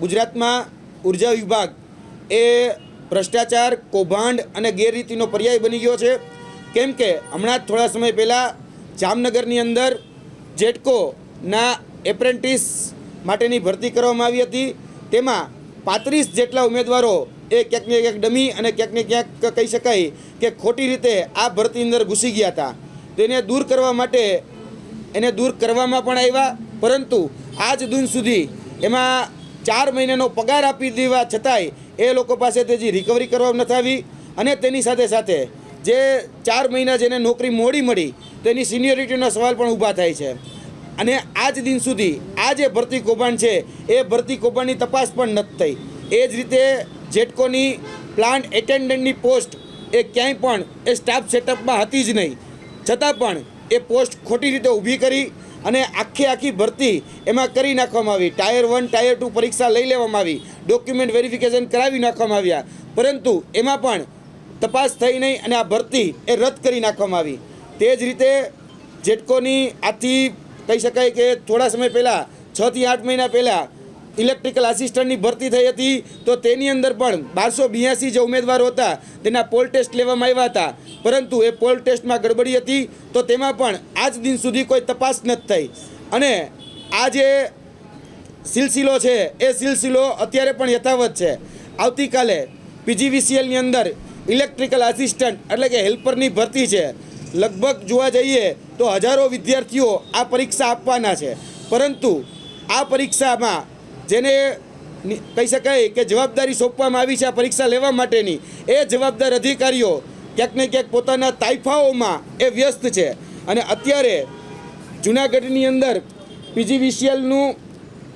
ગુજરાતમાં ઊર્જા વિભાગ એ ભ્રષ્ટાચાર, કૌભાંડ અને ગેરરીતિનો પર્યાય બની ગયો છે. કેમ કે હમણાં જ થોડા સમય પહેલાં જામનગરની અંદર જેટકોના એપ્રેન્ટિસ માટેની ભરતી કરવામાં આવી હતી. તેમાં પાંત્રીસ જેટલા ઉમેદવારો એ ક્યાંક ને ક્યાંક ડમી અને ક્યાંક ને ક્યાંક કહી શકાય કે ખોટી રીતે આ ભરતી અંદર ઘૂસી ગયા હતા. તેને દૂર કરવા માટે, એને દૂર કરવામાં પણ આવ્યા. પરંતુ આજ દિન સુધી એમાં ચાર મહિનાનો પગાર આપી દેવા છતાંય એ લોકો પાસે તેજી રિકવરી કરવા નથી આવી. અને તેની સાથે સાથે જે ચાર મહિના જેને નોકરી મોડી મળી તેની સિનિયોરિટીનો સવાલ પણ ઊભા થાય છે. અને આજ દિન સુધી આ જે ભરતી કૌભાંડ છે, એ ભરતી કૌભાંડની તપાસ પણ નથી થઈ. એ જ રીતે જેટકોની પ્લાન્ટ એટેન્ડન્ટની પોસ્ટ એ ક્યાંય પણ એ સ્ટાફ સેટઅપમાં હતી જ નહીં. છતાં પણ એ પોસ્ટ ખોટી રીતે ઊભી કરી અને આખી આખી ભરતી એમાં કરી નાખવામાં આવી. ટાયર વન ટાયર ટુ પરીક્ષા લઈ લેવામાં આવી. ડોક્યુમેન્ટ વેરિફિકેશન કરાવી નાખવામાં આવ્યા. પરંતુ એમાં પણ તપાસ થઈ નહીં અને આ ભરતી એ રદ કરી નાખવામાં આવી. તે જ રીતે જેટકોની આથી કહી શકાય કે થોડા સમય પહેલાં છથી આઠ મહિના પહેલાં ઇલેક્ટ્રિકલ આસિસ્ટન્ટની ભરતી થઈ હતી, તો તેની અંદર પણ બારસો બ્યાસી જે ઉમેદવારો હતા, તેના પોલ ટેસ્ટ લેવામાં આવ્યા હતા. પરંતુ એ પોલ ટેસ્ટમાં ગડબડી હતી, તો તેમાં પણ આજ દિન સુધી કોઈ તપાસ નથી થઈ. અને આ જે સિલસિલો છે, એ સિલસિલો અત્યારે પણ યથાવત છે. આવતીકાલે પીજીવીસીએલની અંદર ઇલેક્ટ્રિકલ આસિસ્ટન્ટ એટલે કે હેલ્પરની ભરતી છે. લગભગ જોવા જઈએ તો હજારો વિદ્યાર્થીઓ આ પરીક્ષા આપવાના છે. પરંતુ આ પરીક્ષામાં જેને કહી શકાય કે જવાબદારી સોંપવામાં આવી છે આ પરીક્ષા લેવા માટેની, એ જવાબદાર અધિકારીઓ ક્યાંક ને ક્યાંક પોતાના તાઇફાઓમાં એ વ્યસ્ત છે. અને અત્યારે જુનાગઢની અંદર પીજીવીસીએલનું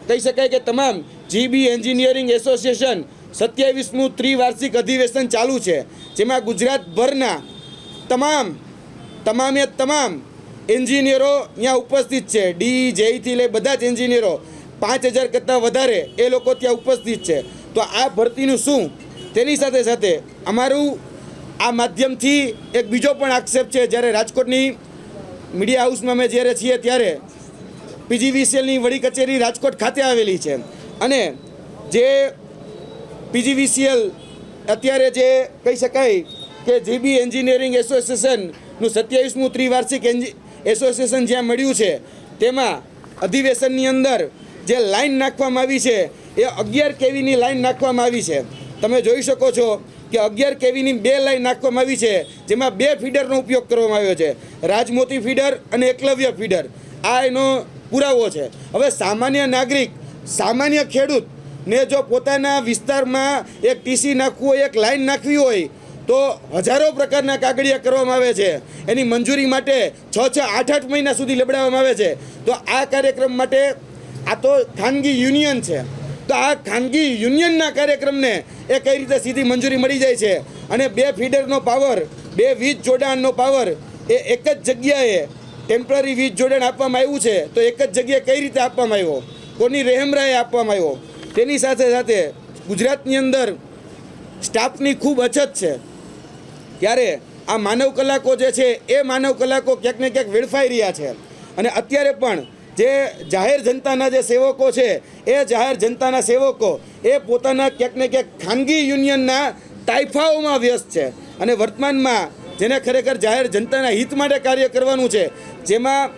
કહી શકાય કે તમામ જીબી એન્જિનિયરિંગ એસોસિએશન સત્યાવીસમું ત્રિવાર્ષિક અધિવેશન ચાલુ છે, જેમાં ગુજરાતભરના તમામ, તમામે તમામ એન્જિનિયરો ત્યાં ઉપસ્થિત છે. ડી જેઈથી લઈ બધા જ એન્જિનિયરો પાંચ હજાર કરતાં વધારે એ લોકો ત્યાં ઉપસ્થિત છે. તો આ ભરતીનું શું? તેની સાથે સાથે અમારું આ માધ્યમથી એક બીજો પણ આક્ષેપ છે, જ્યારે રાજકોટની મીડિયા હાઉસમાં અમે જ્યારે છીએ ત્યારે પીજીવીસીએલની વડી કચેરી રાજકોટ ખાતે આવેલી છે. અને જે પીજીવીસીએલ અત્યારે જે કહી શકાય કે જીબી એન્જિનિયરિંગ એસોસિએશનનું સત્યાવીસમું ત્રિવાર્ષિક એન્જી, એસોસિએશન જ્યાં મળ્યું છે, તેમાં અધિવેશનની અંદર જે લાઈન નાખવામાં આવી છે, એ અગિયાર કેવીની લાઈન નાખવામાં આવી છે? તમે જોઈ શકો છો કે અગિયાર કેવીની બે લાઈન નાખવામાં આવી છે, જેમાં બે ફીડરનો ઉપયોગ કરવામાં આવ્યો છે. રાજમોતી ફીડર અને એકલવ્ય ફીડર. આ એનો પુરાવો છે. હવે સામાન્ય નાગરિક, સામાન્ય ખેડૂત ને જો પોતાના વિસ્તારમાં એક ટીસી નાખવું હોય, એક લાઈન નાખવી હોય, તો હજારો પ્રકારના કાગળિયા કરવામાં આવે છે. એની મંજૂરી માટે છ છ આઠ આઠ મહિના સુધી લબડાવવામાં આવે છે. તો આ કાર્યક્રમ માટે આ તો ખાનગી યુનિયન છે. તો આ ખાનગી યુનિયનના કાર્યક્રમને એ કઈ રીતે સીધી મંજૂરી મળી જાય છે? અને બે ફીડરનો પાવર, બે વીજ જોડાણનો પાવર એ એક જ જગ્યાએ ટેમ્પરરી વીજ જોડાણ આપવામાં આવ્યું છે, તો એક જ જગ્યાએ કઈ રીતે આપવામાં આવ્યો? કોની રહેમરાએ આપવામાં આવ્યો? તેની સાથે સાથે ગુજરાતની અંદર સ્ટાફની ખૂબ અછત છે. ત્યારે આ માનવ કલાકો જે છે, એ માનવ કલાકો ક્યાંક ને ક્યાંક વેડફાઈ રહ્યા છે. અને અત્યારે પણ જે જાહેર જનતાના જે સેવકો છે, એ જાહેર જનતાના સેવકો, એ પોતાના ક્યાંક ને ક્યાંક ખાનગી યુનિયનના તાઇફાઓમાં વ્યસ્ત છે. અને વર્તમાનમાં જેને ખરેખર જાહેર જનતાના હિત માટે કાર્ય કરવાનું છે, જેમાં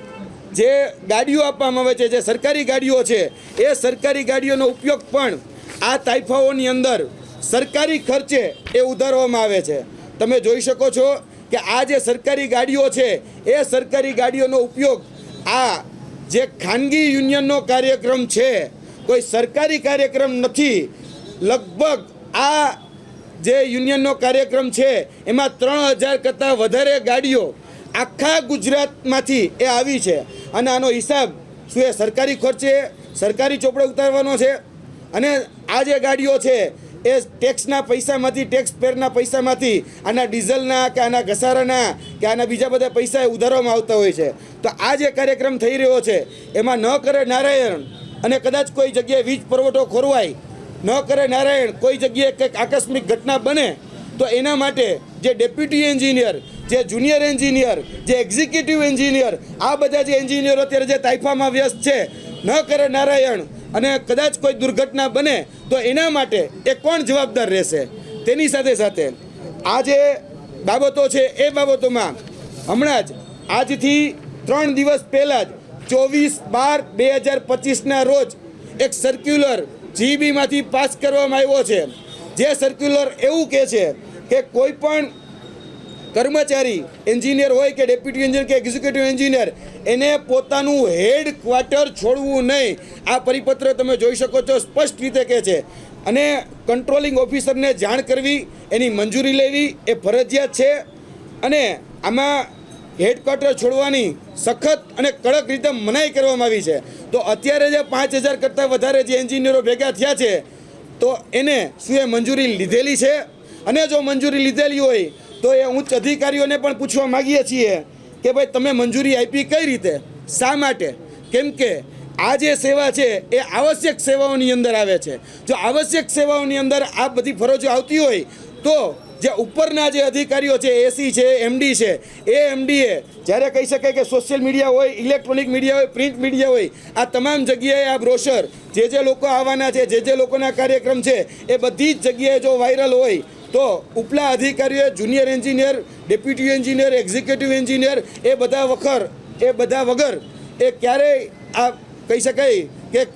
જે ગાડીઓ આપવામાં આવે છે, જે સરકારી ગાડીઓ છે, એ સરકારી ગાડીઓનો ઉપયોગ પણ આ તાઇફાઓની અંદર સરકારી ખર્ચે એ ઉધારવામાં આવે છે. તમે જોઈ શકો છો કે આ જે સરકારી ગાડીઓ છે, એ સરકારી ગાડીઓનો ઉપયોગ આ જે ખાનગી યુનિયનનો કાર્યક્રમ છે, કોઈ સરકારી કાર્યક્રમ નથી. લગભગ આ જે યુનિયનનો કાર્યક્રમ છે, એમાં ત્રણ હજાર કરતાં વધારે ગાડીઓ આખા ગુજરાતમાંથી એ આવી છે. અને આનો હિસાબ શું એ સરકારી ખર્ચે, સરકારી ચોપડે ઉતારવાનો છે? અને આ જે ગાડીઓ છે એ ટેક્સના પૈસામાંથી ટેક્સ પેરના પૈસામાંથી, આના ડીઝલના કે આના ઘસારાના કે આના બીજા બધા પૈસા એ ઉધારવામાં આવતા હોય છે. તો આ જે કાર્યક્રમ થઈ રહ્યો છે, એમાં ન કરે નારાયણ અને કદાચ કોઈ જગ્યાએ વીજ પુરવઠો ખોરવાય, ન કરે નારાયણ, કોઈ જગ્યાએ કંઈક આકસ્મિક ઘટના બને, તો એના માટે જે ડેપ્યુટી એન્જિનિયર જે જુનિયર એન્જિનિયર જે એક્ઝિક્યુટિવ એન્જિનિયર આ બધા જે એન્જિનિયરો અત્યારે જે તાઇફામાં વ્યસ્ત છે, ન કરે નારાયણ અને કદાચ કોઈ દુર્ઘટના બને તો એના માટે એ કોણ જવાબદાર રહેશે? તેની સાથે સાથે આ જે બાબતો છે એ બાબતોમાં હમણાં જ આજથી ત્રણ દિવસ પહેલાં જ ચોવીસ બાર બે હજાર પચીસના રોજ એક સર્ક્યુલર જીબીમાંથી પાસ કરવામાં આવ્યો છે. જે સર્ક્યુલર એવું કહે છે કે કોઈ પણ કર્મચારી એન્જિનિયર હોય કે ડેપ્યુટી એન્જિનિયર કે એક્ઝિક્યુટિવ એન્જિનિયર એને પોતાનું હેડ ક્વાર્ટર છોડવું નહીં. આ પરિપત્ર તમે જોઈ શકો છો, સ્પષ્ટ રીતે કહે છે. અને કંટ્રોલિંગ ઓફિસરને જાણ કરવી, એની મંજૂરી લેવી એ ફરજિયાત છે. અને આમાં હેડક્વાર્ટર છોડવાની સખત અને કડક રીતે મનાઈ કરવામાં આવી છે. તો અત્યારે જે પાંચ હજાર કરતાં વધારે જે એન્જિનિયરો ભેગા થયા છે, તો એને શું એ મંજૂરી લીધેલી છે? અને જો મંજૂરી લીધેલી હોય તો એ ઉચ્ચ અધિકારીઓને પણ પૂછવા માગીએ છીએ કે ભાઈ, તમે મંજૂરી આપી કઈ રીતે? શા માટે? કેમ કે આ જે સેવા છે એ આવશ્યક સેવાઓની અંદર આવે છે. જો આવશ્યક સેવાઓની અંદર આ બધી ફરજો આવતી હોય, તો જે ઉપરના જે અધિકારીઓ છે, એસી છે, એમડી છે, એ એમડીએ જ્યારે કહી શકાય કે સોશિયલ મીડિયા હોય, ઇલેક્ટ્રોનિક મીડિયા હોય, પ્રિન્ટ મીડિયા હોય, આ તમામ જગ્યાએ આ બ્રોશર, જે જે લોકો આવવાના છે, જે જે લોકોના કાર્યક્રમ છે, એ બધી જ જગ્યાએ જો વાયરલ હોય તો ઉપલા અધિકારીઓએ junior engineer, deputy engineer, executive engineer, એ બધા વખર, એ બધા વગર, એ ક્યારેય આ કહી શકાય કે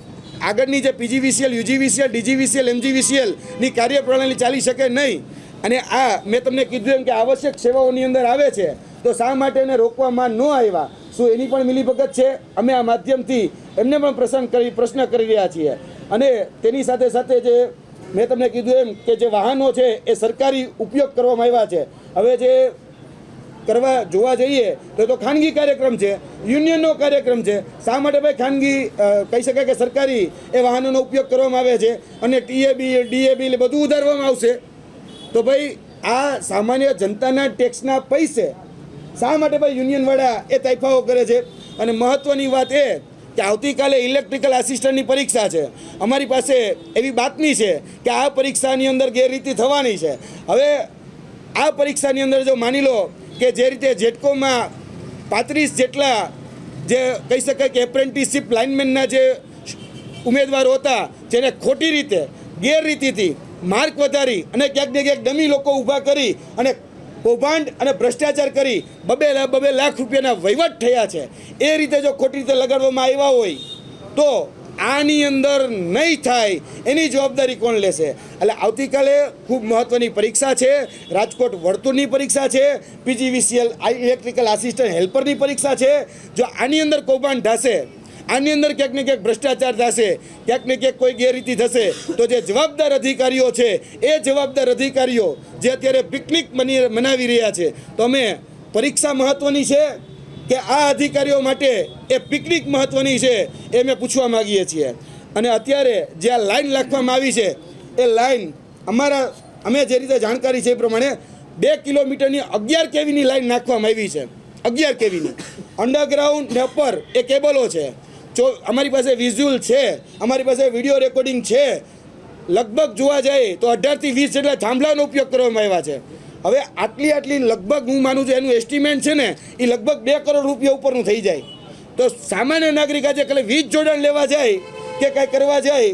આગળની જે પીજીવીસીએલ, યુજીવીસીએલ, ડીજીવીસીએલ એમજીવીસીએલની કાર્યપ્રણાલી ચાલી શકે નહીં. અને આ મેં તમને કીધું એમ કે આવશ્યક સેવાઓની અંદર આવે છે, તો શા માટે એને રોકવામાં ન આવ્યા? શું એની પણ મિલીભગત છે? અમે આ માધ્યમથી એમને પણ પ્રસંગ કરી, પ્રશ્ન કરી રહ્યા છીએ. અને તેની સાથે સાથે જે મેં તમને કીધું એમ કે જે વાહનો છે એ સરકારી ઉપયોગ કરવામાં આવ્યા છે. હવે જે કરવા જોવા જઈએ તો તો ખાનગી કાર્યક્રમ છે, યુનિયનનો કાર્યક્રમ છે. શા માટે ભાઈ ખાનગી કહી શકાય કે સરકારી એ વાહનોનો ઉપયોગ કરવામાં આવે છે અને ટીએબી, ડીએબી બધું ઉધારવામાં આવશે? તો ભાઈ આ સામાન્ય જનતાના ટેક્સના પૈસે શા માટે ભાઈ યુનિયનવાળા એ તાઇફાઓ કરે છે? અને મહત્ત્વની વાત એ કે આવતીકાલે ઇલેક્ટ્રિકલ આસિસ્ટન્ટની પરીક્ષા છે. અમારી પાસે એવી બાતમી છે કે આ પરીક્ષાની અંદર ગેરરીતિ થવાની છે. હવે આ પરીક્ષાની અંદર જો માની લો કે જે રીતે જેટકોમાં પાંત્રીસ જેટલા જે કહી શકાય કે એપ્રેન્ટિસશીપ લાઇનમેનના જે ઉમેદવારો હતા, જેને ખોટી રીતે ગેરરીતિથી માર્ક વધારી અને ક્યાંક ને ક્યાંક ડમી લોકો ઊભા કરી અને કૌભાંડ અને ભ્રષ્ટાચાર કરી બબે બબે લાખ રૂપિયાના વહીવટ થયા છે. એ રીતે જો ખોટી રીતે લગાડવામાં આવ્યા હોય, તો આની અંદર નહીં થાય. એની જવાબદારી કોણ લેશે? એટલે આવતીકાલે ખૂબ મહત્ત્વની પરીક્ષા છે. રાજકોટ વર્તુળની પરીક્ષા છે. પીજીવીસીએલ ઇલેક્ટ્રિકલ આસિસ્ટન્ટ હેલ્પરની પરીક્ષા છે. જો આની અંદર કૌભાંડ થશે આની અંદર ક્યાંક ને ક્યાંક ભ્રષ્ટાચાર થશે, ક્યાંક ને ક્યાંક કોઈ ગેરરીતિ થશે, તો જે જવાબદાર અધિકારીઓ છે, એ જવાબદાર અધિકારીઓ જે અત્યારે પિકનિક મની મનાવી રહ્યા છે, તો અમે પરીક્ષા મહત્ત્વની છે કે આ અધિકારીઓ માટે એ પિકનિક મહત્ત્વની છે એ મેં પૂછવા માગીએ છીએ. અને અત્યારે જે આ લાઈન લખવામાં આવી છે, એ લાઈન અમારા, અમે જે રીતે જાણકારી છે એ પ્રમાણે બે કિલોમીટરની અગિયાર કેવીની લાઈન નાખવામાં આવી છે, અગિયાર કેવીની. અંડરગ્રાઉન્ડ ને ઉપર એ કેબલો છે. જો અમારી પાસે વિઝ્યુઅલ છે, અમારી પાસે વીડિયો રેકોર્ડિંગ છે, લગભગ જોવા જાય તો અઢારથી વીસ જેટલા થાંભલાનો ઉપયોગ કરવામાં આવ્યા છે. હવે આટલી આટલી લગભગ હું માનું છું એનું એસ્ટિમેટ છે ને, એ લગભગ બે કરોડ રૂપિયા ઉપરનું થઈ જાય. તો સામાન્ય નાગરિક આજે કાલે વીજ જોડાણ લેવા જાય કે કાંઈ કરવા જાય,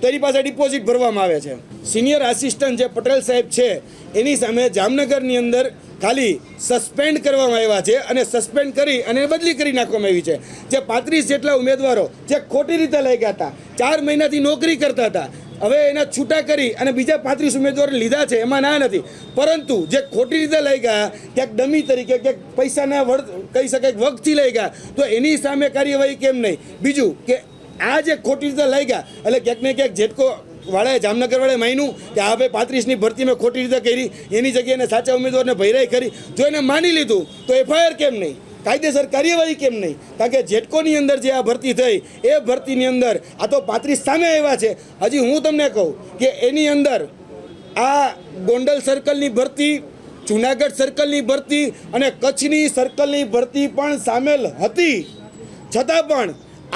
તો એની પાસે ડિપોઝિટ ભરવામાં આવે છે. સિનિયર આસિસ્ટન્ટ જે પટેલ સાહેબ છે, એની સામે જામનગરની અંદર ખાલી સસ્પેન્ડ કરવામાં આવ્યા છે અને સસ્પેન્ડ કરી અને બદલી કરી નાખવામાં આવી છે. જે પાંત્રીસ જેટલા ઉમેદવારો જે ખોટી રીતે લઈ ગયા હતા, ચાર મહિનાથી નોકરી કરતા હતા, હવે એના છૂટા કરી અને બીજા પાંત્રીસ ઉમેદવારો લીધા છે, એમાં ના નથી. પરંતુ જે ખોટી રીતે લઈ ગયા, ક્યાંક ડમી તરીકે, ક્યાંક પૈસાના વળ, કહી શકાય વગથી લઈ ગયા, તો એની સામે કાર્યવાહી કેમ નહીં? બીજું કે આ જે ખોટી રીતે લઈ ગયા, એટલે ક્યાંક ને ક્યાંક જેટકો વાળાએ જામનગર વાળાએ માન્યું કે આ ભાઈ પાંત્રીસની ભરતી મેં ખોટી રીતે કરી, એની જગ્યાએ સાચા ઉમેદવારને ભૈરાઈ કરી. જો એને માની લીધું, તો એફઆઈઆર કેમ નહીં? કાયદેસર કાર્યવાહી કેમ નહીં? કારણ કે જેટકોની અંદર જે આ ભરતી થઈ, એ ભરતીની અંદર આ તો પાંત્રીસ સામે આવ્યા છે. હજી હું તમને કહું કે એની અંદર આ ગોંડલ સર્કલની ભરતી, જુનાગઢ સર્કલની ભરતી અને કચ્છની સર્કલની ભરતી પણ સામેલ હતી. છતાં પણ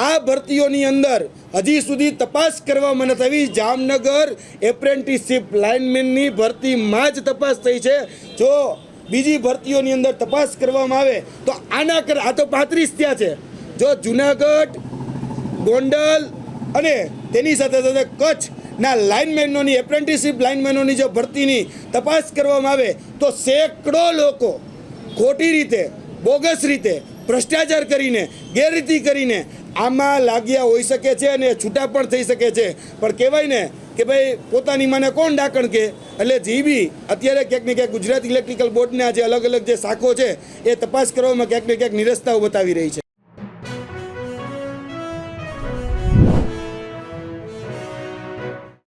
આ ભરતીઓની અંદર હજી સુધી તપાસ કરવા મને આવી જામનગર એપ્રેન્ટિસશીપ લાઇનમેનની ભરતીમાં જ તપાસ થઈ છે. જો બીજી ભરતીઓની અંદર તપાસ કરવામાં આવે, તો આના કર, આ તો પાંત્રીસ ત્યાં છે. જો જુનાગઢ, ગોંડલ અને તેની સાથે સાથે કચ્છના લાઇનમેનોની, એપ્રેન્ટિસશીપ લાઇનમેનોની જો ભરતીની તપાસ કરવામાં આવે, તો સેંકડો લોકો ખોટી રીતે, બોગસ રીતે ભ્રષ્ટાચાર કરીને, ગેરરીતિ કરીને આમાં લાગ્યા હોઈ શકે છે અને છૂટા પણ થઈ શકે છે. પણ કહેવાય ને કે ભાઈ, પોતાની મને કોણ ડાકણ કે? એટલે જીબી અત્યારે ક્યાંક ને ક્યાંક ગુજરાત ઇલેક્ટ્રિકલ બોર્ડના જે અલગ અલગ જે શાખો છે, એ તપાસ કરવામાં ક્યાંક ને ક્યાંક નિરસ્તાઓ બતાવી રહી છે.